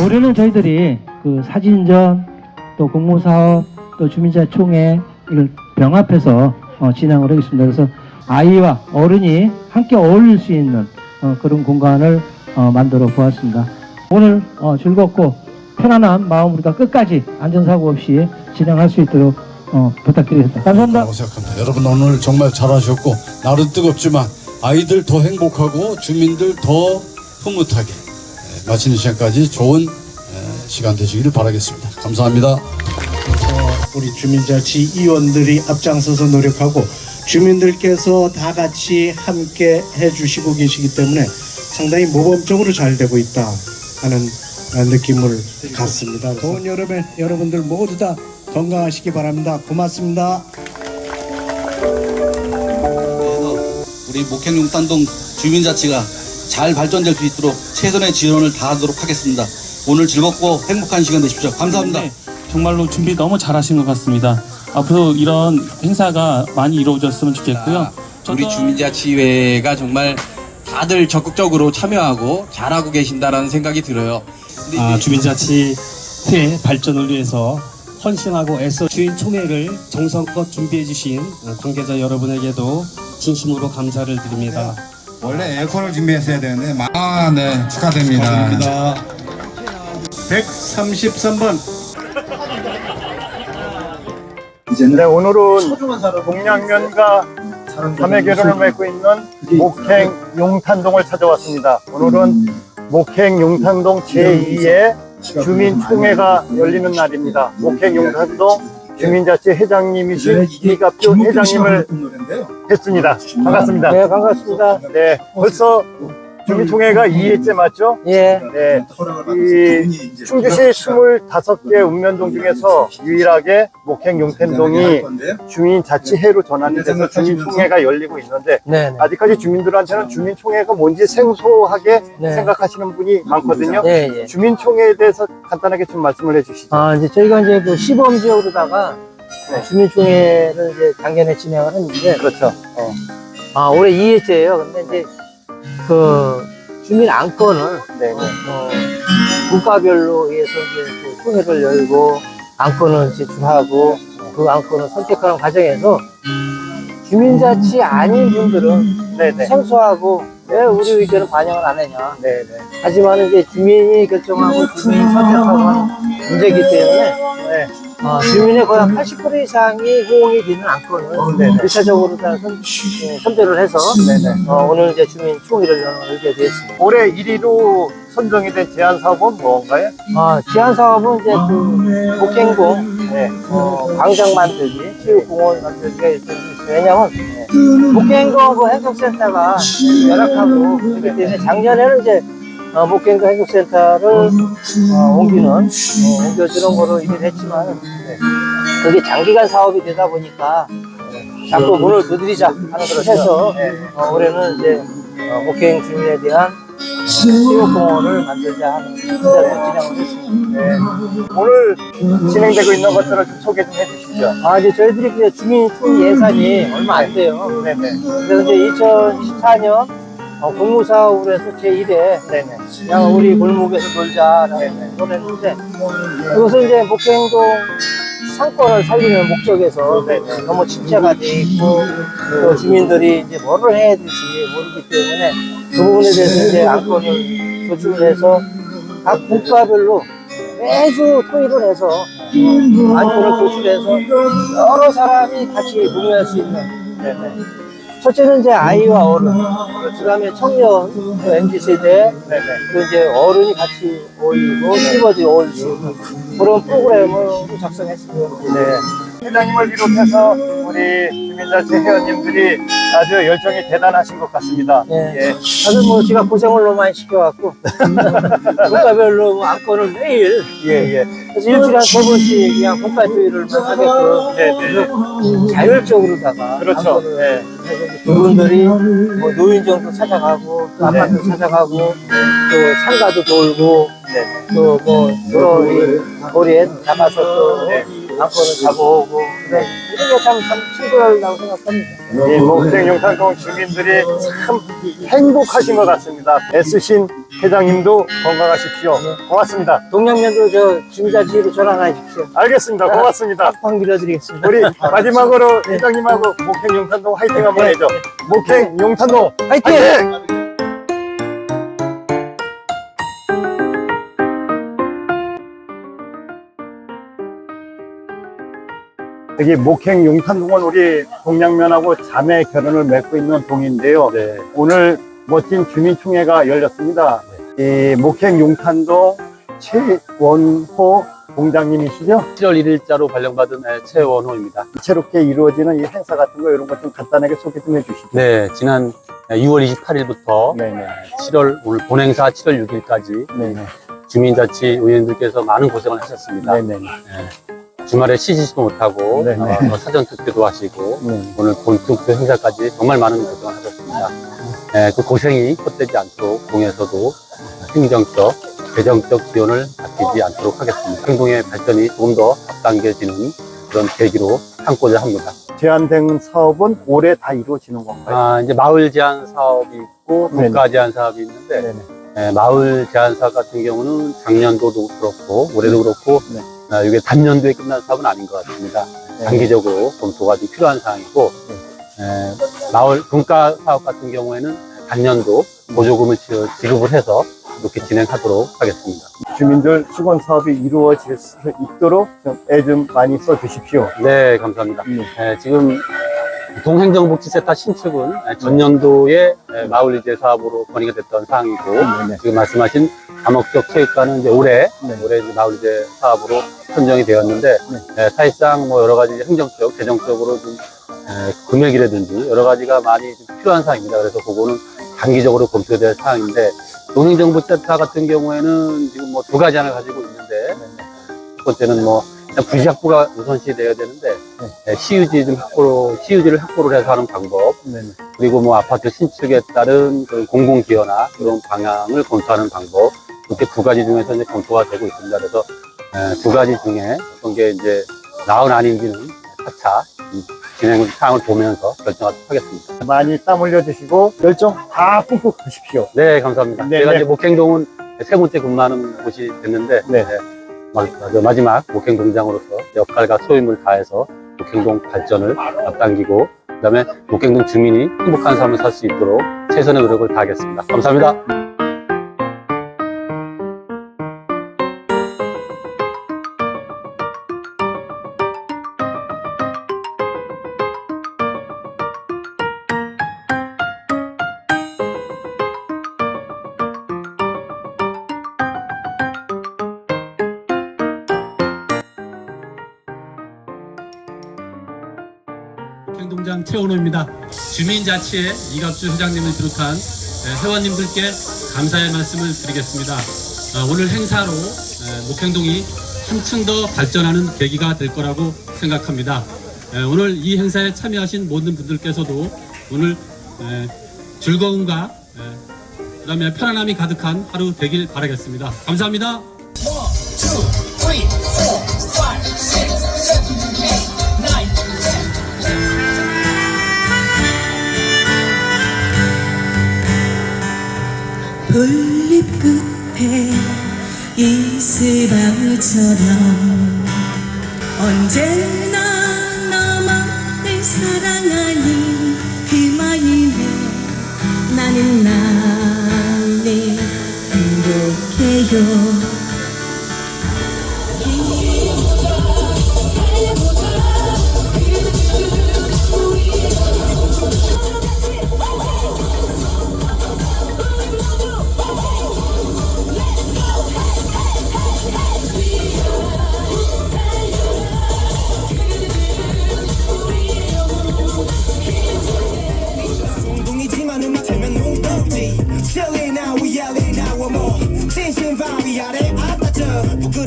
올해는 저희들이 그 사진전, 또 공모사업, 또 주민자총회 이걸 병합해서 어, 진행을 하겠습니다. 그래서 아이와 어른이 함께 어울릴 수 있는 어, 그런 공간을 어, 만들어 보았습니다. 오늘 어, 즐겁고 편안한 마음 우리가 끝까지 안전사고 없이 진행할 수 있도록 어, 부탁드리겠습니다. 감사합니다. 생각합니다. 여러분 오늘 정말 잘하셨고 날은 뜨겁지만 아이들 더 행복하고 주민들 더 흐뭇하게 에, 마치는 시간까지 좋은 에, 시간 되시기를 바라겠습니다. 감사합니다. 우리 주민자치 위원들이 앞장서서 노력하고 주민들께서 다 같이 함께 해주시고 계시기 때문에 상당히 모범적으로 잘 되고 있다 하는 어, 느낌을 갖습니다. 더운 여름에 여러분들 모두 다 건강하시기 바랍니다. 고맙습니다. 그래서 우리 목행용탄동 주민자치가 잘 발전될 수 있도록 최선의 지원을 다하도록 하겠습니다. 오늘 즐겁고 행복한 시간 되십시오. 감사합니다. 네, 정말로 준비 너무 잘하신 것 같습니다. 앞으로 이런 행사가 많이 이루어졌으면 좋겠고요. 우리 주민자치회가 정말 다들 적극적으로 참여하고 잘하고 계신다라는 생각이 들어요. 아, 주민자치회 발전을 위해서 헌신하고 애써 주인 총회를 정성껏 준비해 주신 관계자 여러분에게도 진심으로 감사를 드립니다. 원래 에어컨을 준비했어야 되는데 마- 아, 네. 축하드립니다. 133번. 네, 오늘은 동양면과 자매 결혼을 맺고 있는 목행 용탄동을 찾아왔습니다. 오늘은 목행 용탄동 제2의 주민총회가 열리는 날입니다. 목행 용탄동 주민자치 회장님이신 이갑주 회장님을 했습니다. 반갑습니다. 네, 반갑습니다. 네, 벌써 주민총회가 2회째 맞죠? 예. 네, 이 충주시 25개 읍면동 중에서 유일하게 목행 용탄동이 주민 자치회로 전환이 돼서 주민총회가 열리고 있는데 네, 네. 아직까지 주민들한테는 주민총회가 뭔지 생소하게 네. 생각하시는 분이 많거든요. 예, 예. 주민총회에 대해서 간단하게 좀 말씀을 해주시죠. 아, 이제 저희가 이제 그 시범 지역으로다가 네. 주민총회를 이제 작년에 진행을 했는데, 그렇죠. 아, 올해 2회째예요. 근데 이제 그 주민 안건을 네, 네. 어, 국가별로 해서 이제 그 총회를 열고 안건을 제출하고 그 안건을 선택하는 과정에서 주민자치 아닌 분들은 네, 네. 생소하고 왜 우리 의견을 반영을 안 했냐. 네, 네. 하지만 이제 주민이 결정하고 주민이 선택하고 하는 문제이기 때문에 네. 어, 주민의 거의 한80% 이상이 호응이 되는 안건을 네네. 일차적으로 다 선, 예, 선별을 해서. 어, 오늘 이제 주민 총회를 열게 되었습니다. 올해 1위로 선정이 된 제안 사업은 뭔가요? 아, 지안 사업은 이제 그 목행공, 네. 어, 광장 만들기, 체육공원 만들기가 일단 있어요. 왜냐면, 목행공 그 행정센터가 열악하고, 그렇기 때문에 작년에는 이제, 어, 목행공 행정센터를 어, 옮기는, 어, 옮겨주는 거로 일을 했지만, 네. 그게 장기간 사업이 되다 보니까, 자꾸 문을 두드리자 하는 걸 해서, 어, 올해는 이제, 어, 목행 주민에 대한 체육공원을 만들자 하는 문제를 진행을 했습니다. 네. 오늘 진행되고 있는 것들을 좀 소개 좀 해주시죠. 아, 이제 저희들이 그 주민 총 예산이 얼마 안 돼요. 네네. 그래서 이제 2014년 어, 공무사업으로 해서 제1회 네네. 그냥 우리 골목에서 놀자라는 걸 했는데 그것은 이제 목행동 상권을 살리는 목적에서 너무 침체가 돼 있고 또 주민들이 이제 뭐를 해야 될지 모르기 때문에 그 부분에 대해서 이제 안건을 도출을 해서 각 국가별로 매주 토의를 해서 어, 안건을 도출해서 여러 사람이 같이 문의할 수 있는 네네. 첫째는 이제 아이와 어른, 그 다음에 청년, 그 MZ 세대, 그 이제 어른이 같이 어울리고 어울릴 수 있는 그런 프로그램을 작성했습니다. 네. 회장님을 비롯해서 우리 주민자치 회원님들이 아주 열정이 대단하신 것 같습니다. 예. 예. 사실 뭐 제가 고생을 너무 많이 시켜갖고 국가별로 뭐 안건을 매일 예, 예. 그래서 일주일에 한 세 번씩 그냥 국가 토의를 하게끔 네, 네. 자율적으로다가 그렇죠. 안건을 예. 이제 그분들이 뭐 노인정도 찾아가고 또 네. 아파트 찾아가고 또 상가도 돌고 네. 또뭐 여러 이 거리에 나가서 또 네. 안건을 잡아오고 그래 이런 게참참 친구라고 생각합니다. 이 목생 용산동 주민들이 참 행복하신 것 같습니다. 애쓰신 회장님도 건강하십시오. 고맙습니다. 동양면도 저 주민자치로 전환하십시오. 알겠습니다. 고맙습니다. 팡 밀어드리겠습니다. 우리 마지막으로 회장님하고 목행 용탄동 화이팅 한번 해줘. 목행 용탄동 화이팅! 여기 목행 용탄동은 우리 동양면하고 자매 결혼을 맺고 있는 동인데요. 오늘 멋진 주민총회가 열렸습니다. 이 목행 용탄동 최원호 동장님이시죠? 7월 1일자로 발령받은 네, 최원호입니다. 이채롭게 이루어지는 이 행사 같은 거 이런 거좀 간단하게 소개 좀 해주시죠. 네, 지난 6월 28일부터 네네. 7월 오늘 본행사 7월 6일까지 네네. 주민자치 의원님들께서 많은 고생을 하셨습니다. 네네. 주말에 쉬지도 못하고 네 네. 어, 사전 투표도 하시고 네. 오늘 본 투표 행사까지 정말 많은 고생을 하셨습니다. 네, 그 고생이 헛되지 않도록 동에서도 행정적, 재정적 지원을 아끼지 않도록 하겠습니다. 행동의 발전이 조금 더 앞당겨지는 그런 계기로 삼고자 합니다. 제한된 사업은 올해 다 이루어지는 건가요? 아, 이제 마을 제한 사업이 있고 네네. 국가 제한 사업이 있는데 네네. 예, 마을 제한 사업 같은 경우는 작년도도 그렇고 올해도 그렇고 네. 아, 이게 단년도에 끝난 사업은 아닌 것 같습니다. 네. 장기적으로 검토가 좀 필요한 사항이고 예, 마을 분과 사업 같은 경우에는 단년도 보조금을 지- 지급을 해서 이렇게 진행하도록 하겠습니다. 주민들 수건 사업이 이루어질 수 있도록 좀 애 좀 많이 써 주십시오. 네, 감사합니다. 네. 예, 지금 동행정복지센터 신축은 예, 전년도에 예, 마을 이제 사업으로 건의가 됐던 사항이고 네네. 지금 말씀하신 다목적 체육관은 이제 올해 네. 올해 이제 마을 이제 사업으로 선정이 되었는데 네. 예, 사실상 뭐 여러 가지 행정적, 재정적으로 좀 예, 금액이라든지 여러 가지가 많이 좀 필요한 사항입니다. 그래서 그거는 단기적으로 검토될 사항인데 동행정복지센터 같은 경우에는 지금 뭐 두 가지 안을 가지고 있는데 첫 번째는 뭐 부시학부가 우선시 돼야 되는데 예, 시유지 좀 확보로 시유지를 확보를 해서 하는 방법 네네. 그리고 뭐 아파트 신축에 따른 그 공공 기여나 그런 방향을 검토하는 방법 이렇게 두 가지 중에서 이제 검토가 되고 있습니다. 그래서 에, 두 가지 중에 어떤 게 이제 나은 아닌지는 차차 이 진행 사항을 보면서 결정하도록 하겠습니다. 많이 땀 흘려 주시고 열정 다 뿜뿜 하십시오. 네, 감사합니다. 네, 제가 네. 이제 목행동은 세 번째 근무하는 곳이 됐는데 네. 네, 마지막 목행동장으로서 역할과 소임을 다해서 목행동 발전을 앞당기고 그다음에 목행동 주민이 행복한 삶을 살 수 있도록 최선의 노력을 다하겠습니다. 감사합니다. 행동장 최원호입니다. 주민자치회 이갑주 회장님을 비롯한 에, 회원님들께 감사의 말씀을 드리겠습니다. 아, 오늘 행사로 에, 목행동이 한층 더 발전하는 계기가 될 거라고 생각합니다. 에, 오늘 이 행사에 참여하신 모든 분들께서도 오늘 에, 즐거움과 에, 그다음에 편안함이 가득한 하루 되길 바라겠습니다. 감사합니다. 이슬방울처럼 언제나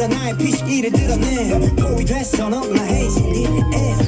아따져 부끄러운 나의 피식이를 드러내 보이 됐어 넌 나의 진리 We're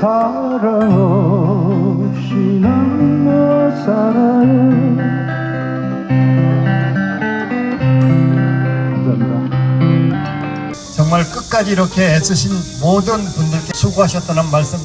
사랑 없이 난 못 살아요 정말 끝까지 이렇게 애쓰신 모든 분들께 수고하셨다는 말씀